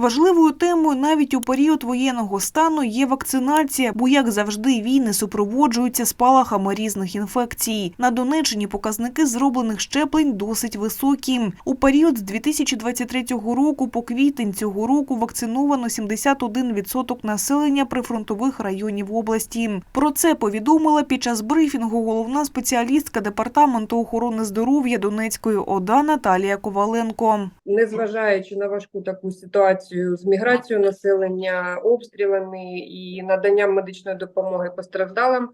Важливою темою навіть у період воєнного стану є вакцинація, бо як завжди війни супроводжуються спалахами різних інфекцій. На Донеччині показники зроблених щеплень досить високі. У період з 2023 року по квітень цього року вакциновано 71% населення прифронтових районів області. Про це повідомила під час брифінгу головна спеціалістка департаменту охорони здоров'я Донецької ОДА Наталія Коваленко. незважаючи на важку таку ситуацію з міграцією населення, обстрілами і наданням медичної допомоги постраждалим,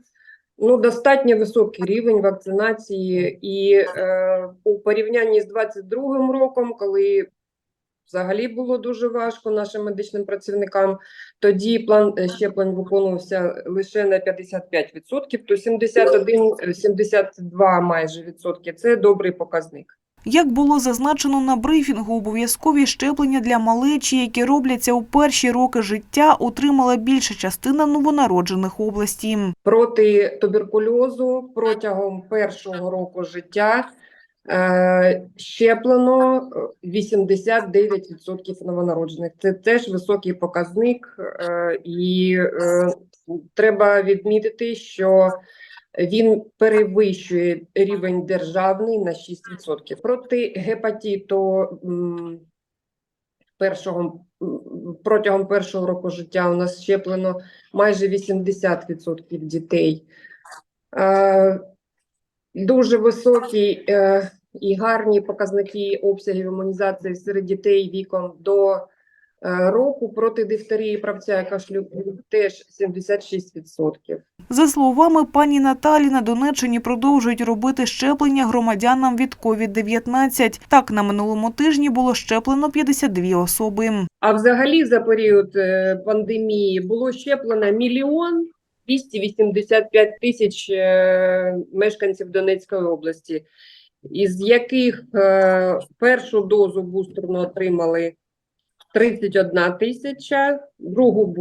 ну достатньо високий рівень вакцинації, і е, у порівнянні з 22 роком, коли взагалі було дуже важко нашим медичним працівникам, тоді план е, щеплень виконувався лише на 55%, то 71-72 майже відсотки. Це добрий показник. Як було зазначено на брифінгу, обов'язкові щеплення для малечі, які робляться у перші роки життя, отримала більша частина новонароджених області. проти туберкульозу протягом першого року життя е, щеплено е, 89% новонароджених. Це теж високий показник, е, і е, треба відмітити, що він перевищує рівень державний на 6%. Проти гепатиту м, першого протягом першого року життя у нас щеплено майже 80% дітей. Дуже високі е, і гарні показники обсягів імунізації серед дітей віком до е, року проти дифтерії, правця і кашлю теж 76%. За словами пані Наталі, на Донеччині продовжують робити щеплення громадянам від COVID-19. Так, на минулому тижні було щеплено 52 особи. А взагалі за період е, пандемії було щеплено мільйон 285 тисяч е, мешканців Донецької області, із яких е, першу дозу бустерну отримали 31 тисяча, другу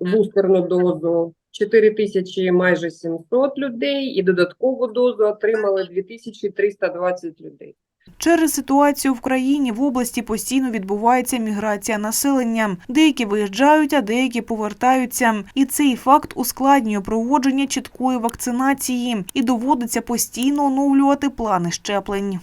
бустерну дозу 4 тисячі майже 700 людей, і додаткову дозу отримали 2320 людей. Через ситуацію в країні в області постійно відбувається міграція населення. Деякі виїжджають, а деякі повертаються. І цей факт ускладнює проводження чіткої вакцинації і доводиться постійно оновлювати плани щеплень.